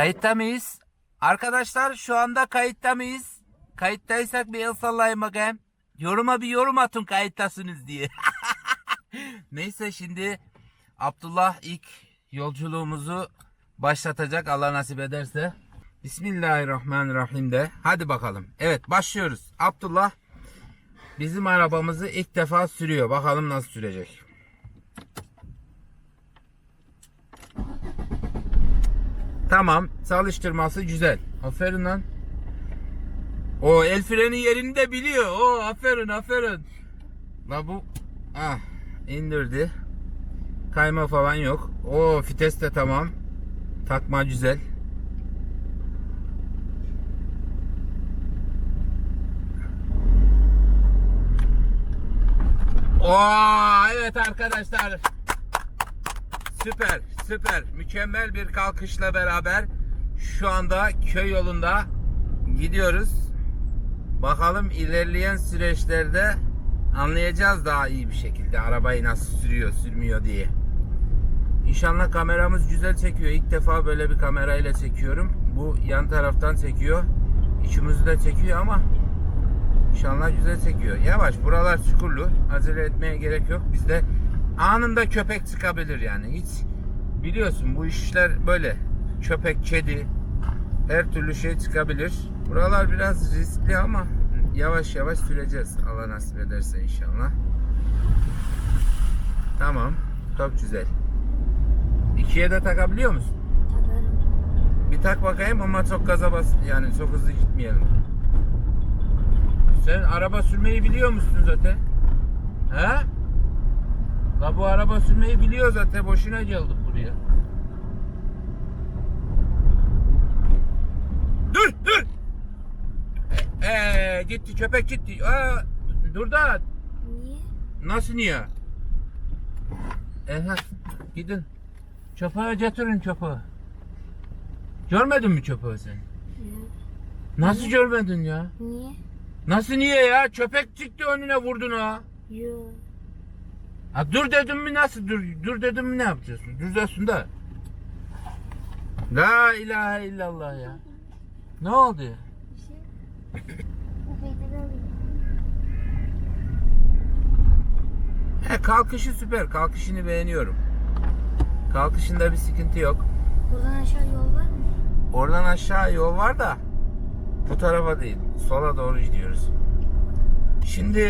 Kayıtta mıyız? Arkadaşlar şu anda kayıtta mıyız? Kayıttaysak bir el sallayın bakayım. Yoruma bir yorum atın kayıttasınız diye. Neyse şimdi Abdullah ilk yolculuğumuzu başlatacak Allah nasip ederse. Bismillahirrahmanirrahim de. Hadi bakalım. Evet başlıyoruz. Abdullah bizim arabamızı ilk defa sürüyor. Bakalım nasıl sürecek. Tamam. Çalıştırması güzel. Aferin lan. O el freni yerini de biliyor. O aferin aferin. La bu ah indirdi. Kayma falan yok. O vites de tamam. Takma güzel. Oo evet arkadaşlar. Süper, süper. Mükemmel bir kalkışla beraber şu anda köy yolunda gidiyoruz. Bakalım ilerleyen süreçlerde anlayacağız daha iyi bir şekilde arabayı nasıl sürüyor, sürmüyor diye. İnşallah kameramız güzel çekiyor. İlk defa böyle bir kamerayla çekiyorum. Bu yan taraftan çekiyor. İçimizi de çekiyor ama İnşallah güzel çekiyor. Yavaş buralar çukurlu. Acele etmeye gerek yok. Bizde anında köpek çıkabilir yani. Hiç biliyorsun bu işler böyle. Köpek, kedi her türlü şey çıkabilir. Buralar biraz riskli ama yavaş yavaş süreceğiz. Allah nasip ederse inşallah. Tamam. Çok güzel. İkiye de takabiliyor musun? Takarım. Bir tak bakayım ama çok gaza bas. Yani çok hızlı gitmeyelim. Sen araba sürmeyi biliyor musun zaten? He? La bu araba sürmeyi biliyor zaten. Boşuna geldik buraya. Dur dur. Ee, gitti köpek gitti. Aa, dur da. Niye? Nasıl niye? Ehe gidin. Çöpeğe getirin çöpeği. Görmedin mi çöpeği sen? Niye? Nasıl görmedin ya? Niye? Nasıl niye ya? Köpek çıktı önüne vurdun ha. Yo. Ha dur dedim mi nasıl dur? Dur dedim mi ne yapacaksın? Düzelsin de. La ilahe illallah ya. Ne oldu ya? He, kalkışı süper. Kalkışını beğeniyorum. Kalkışında bir sıkıntı yok. Buradan aşağı yol var mı? Oradan aşağı yol var da bu tarafa değil. Sola doğru gidiyoruz. Şimdi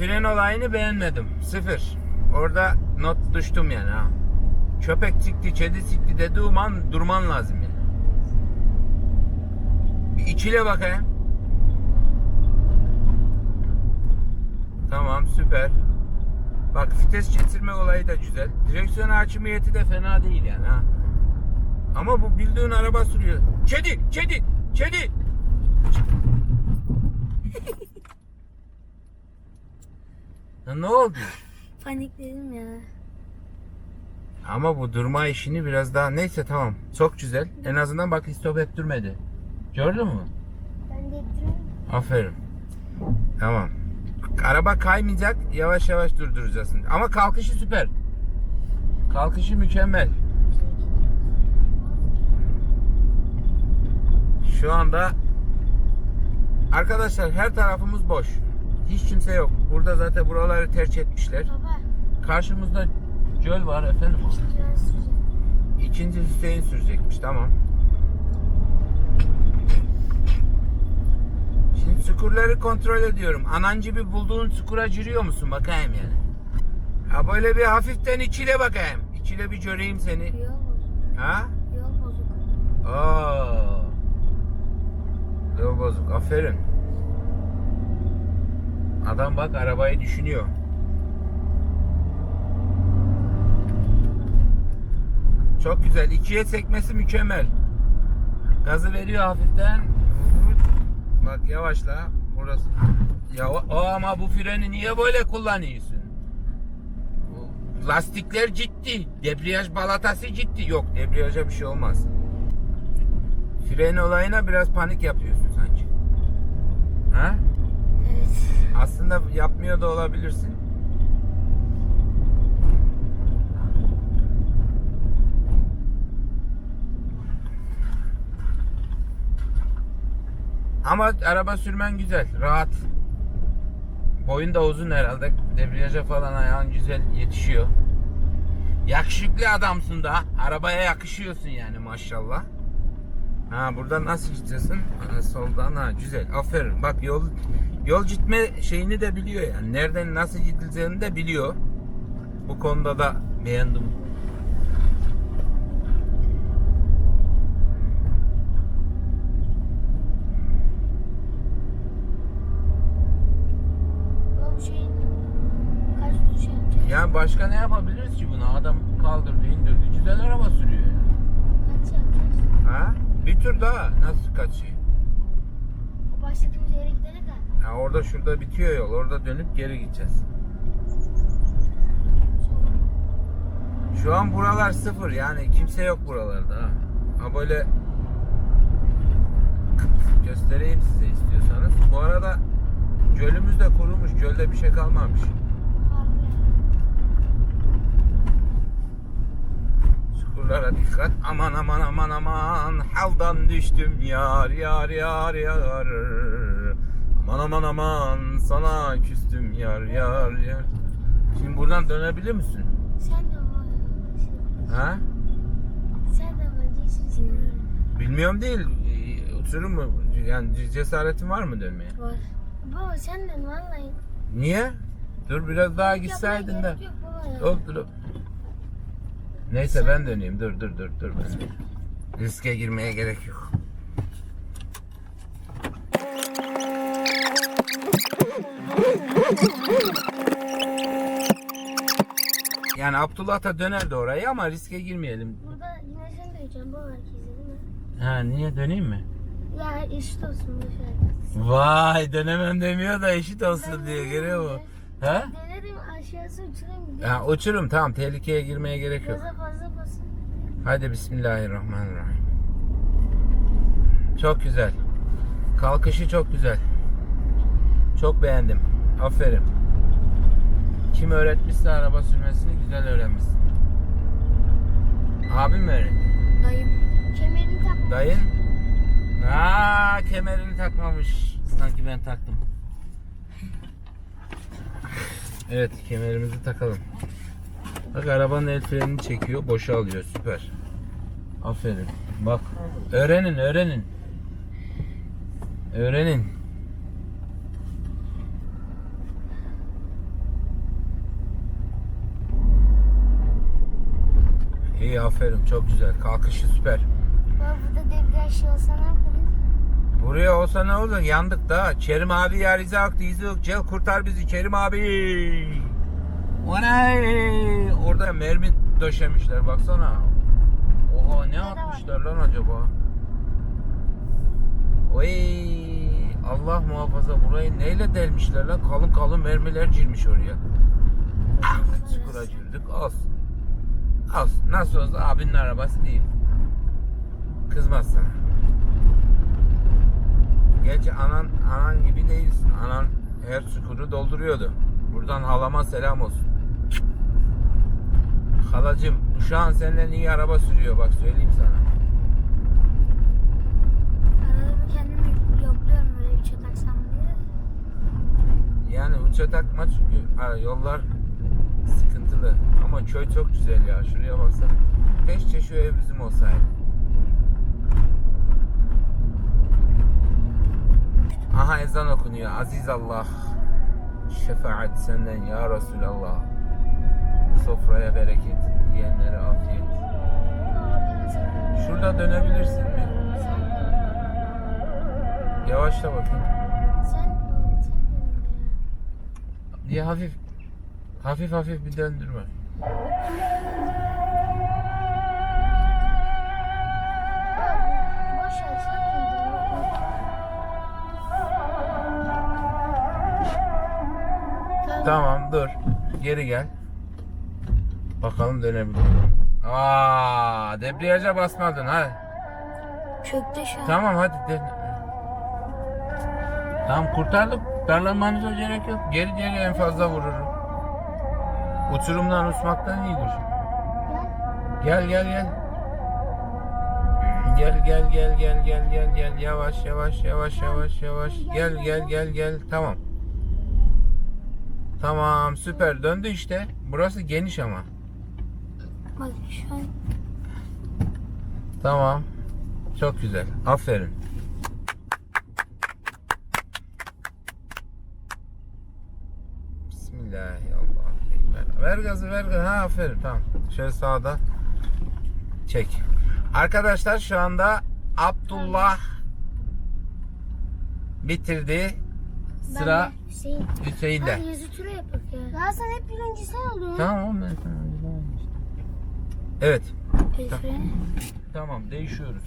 fren olayını beğenmedim. Sıfır. Orada not düştüm yani ha. Köpek çıktı, kedi çıktı dediğim an durman lazım yani. Bir içile bakayım. Tamam süper. Bak vites getirme olayı da güzel. Direksiyon hakimiyeti de fena değil yani ha. Ama bu bildiğin araba sürüyor. Kedi, kedi, kedi. Ya ne oldu? Panikledim ya. Ama bu durma işini biraz daha neyse tamam. Çok güzel. En azından bak stop ettirmedi. Gördün mü? Ben de ettireyim. Aferin. Tamam. Araba kaymayacak. Yavaş yavaş durduracağız. Ama kalkışı süper. Kalkışı mükemmel. Şu anda arkadaşlar her tarafımız boş. Hiç kimse yok. Burada zaten buraları terk etmişler. Baba. Karşımızda göl var efendim. İkinci Hüseyin sürecekmiş tamam. Şimdi çukurları kontrol ediyorum. Anancı bir bulduğun çukura giriyor musun bakayım yani. Ha böyle bir hafiften içile bakayım. İçile bir göreyim seni. Yol. Ha? Yol bozuk. Aa. Yol bozuk. Aferin. Adam bak arabayı düşünüyor. Çok güzel. İkiye çekmesi mükemmel. Gazı veriyor hafiften. Bak yavaşla. Burası. Ya o ama bu freni niye böyle kullanıyorsun? Lastikler ciddi. Debriyaj balatası ciddi. Yok debriyaja bir şey olmaz. Fren olayına biraz panik yapıyorsun sanki. Ha? Aslında yapmıyor da olabilirsin. Ama araba sürmen güzel, rahat. Boyun da uzun herhalde. Debriyaja falan ayağın güzel yetişiyor. Yakışıklı adamsın da. Arabaya yakışıyorsun yani maşallah. Ha burada nasıl gideceksin? Soldan ha güzel. Aferin. Bak yol yol gitme şeyini de biliyor yani. Nereden nasıl gidileceğini de biliyor. Bu konuda da beğendim. Şey? Yani başka ne yapabiliriz ki buna? Adam kaldırdı, indirdi. Güzel araba sürüyor yani. Kaç yapacağız? Ha? Bir tur daha. Nasıl kaçıyor? O başladığımız yere gidene kadar. Ha, orada şurada bitiyor yol. Orada dönüp geri gideceğiz. Şu an buralar sıfır. Yani kimse yok buralarda. Ha, ha böyle göstereyim size istiyorsanız. Bu arada gölümüz de kurumuş. Gölde bir şey kalmamış. Çukurlara dikkat. Aman aman aman aman. Haldan düştüm yar yar yar yar. Aman aman aman. Sana küstüm yar yar yar. Şimdi buradan dönebilir misin? Sen de ya. Ha? Sen de işin Bilmiyorum değil. Ee, Uçurum mu? Yani cesaretin var mı dönmeye? Var. Baba sen de vallahi. Niye? Dur biraz daha Yok, gitseydin de. Yok. Dur dur. Neyse ben döneyim. Dur dur dur dur. Riske girmeye gerek yok. Yani Abdullah da dönerdi oraya ama riske girmeyelim. Burada yine sen de yiyeceksin baba herkese değil mi? Ha niye döneyim mi? Ya eşit olsun dışarıda. Vay dönemem demiyor da eşit olsun diye görüyor mu? Ha? Denedim aşağısı uçurayım diye. Ha uçurum tamam tehlikeye girmeye gerek yok. Gaza fazla basın. Hadi bismillahirrahmanirrahim. Çok güzel. Kalkışı çok güzel. Çok beğendim. Aferin. Kim öğretmişse araba sürmesini güzel öğrenmişsin. Abim mi öğretti? Dayım. Kemerini takma. Dayın? Aa kemerini takmamış. Sanki ben taktım. Evet kemerimizi takalım. Bak arabanın el frenini çekiyor, boşa alıyor. Süper. Aferin. Bak öğrenin, öğrenin. Öğrenin. İyi aferin çok güzel. Kalkışı süper. Baba burada debriyaj şey olsa ne yaparız? Buraya olsa ne olur? Yandık da. Kerim abi ya Rizak Dizuk. Gel kurtar bizi Kerim abi. Oley! Orada mermi döşemişler baksana. Oha ne atmışlar lan acaba? Oy! Allah muhafaza burayı neyle delmişler lan? Kalın kalın mermiler girmiş oraya. Ah, çukura girdik. Olsun. Olsun. Nasıl olsa abinin arabası değil. Kızmaz sana. Gerçi anan anan gibi değilsin. Anan her çukuru dolduruyordu. Buradan halama selam olsun. Halacım uşağın senden iyi araba sürüyor bak söyleyeyim sana. Arada kendimi yokluyorum böyle bir çataksam diye. Yani uça takma çünkü yollar sıkıntılı. Ama köy çok güzel ya. Şuraya baksana. Keşke şu ev bizim olsaydı. Aha ezan okunuyor. Aziz Allah. Şefaat senden ya Resulallah. Sofraya bereket. Yiyenlere afiyet. Şurada dönebilirsin mi? Yavaşla bakayım. Diye hafif hafif hafif bir döndürme. Tamam dur. Geri gel. Bakalım dönebiliyor. Aa, debriyaja basmadın ha. Çöktü şu an. Tamam hadi dön. Tamam kurtardık. Darlanmanıza gerek yok. Geri geri en fazla vururum. Uçurumdan uçmaktan iyidir. Gel. Gel gel gel. Gel gel gel gel gel gel yavaş yavaş yavaş yavaş yavaş gel gel gel gel tamam. Tamam süper döndü işte. Burası geniş ama. Bak şu Tamam. Çok güzel. Aferin. Bismillahirrahmanirrahim. Ver gazı ver gazı. Ha aferin tamam. Şöyle sağda çek. Arkadaşlar şu anda Abdullah bitirdi. Sıra ben de Hüseyin. Hüseyin'de. Hadi yazı tura yapak ya. Ya sen hep birinci sen oluyorsun. Tamam ben sana- Evet. Hüseyin. Tamam değişiyoruz.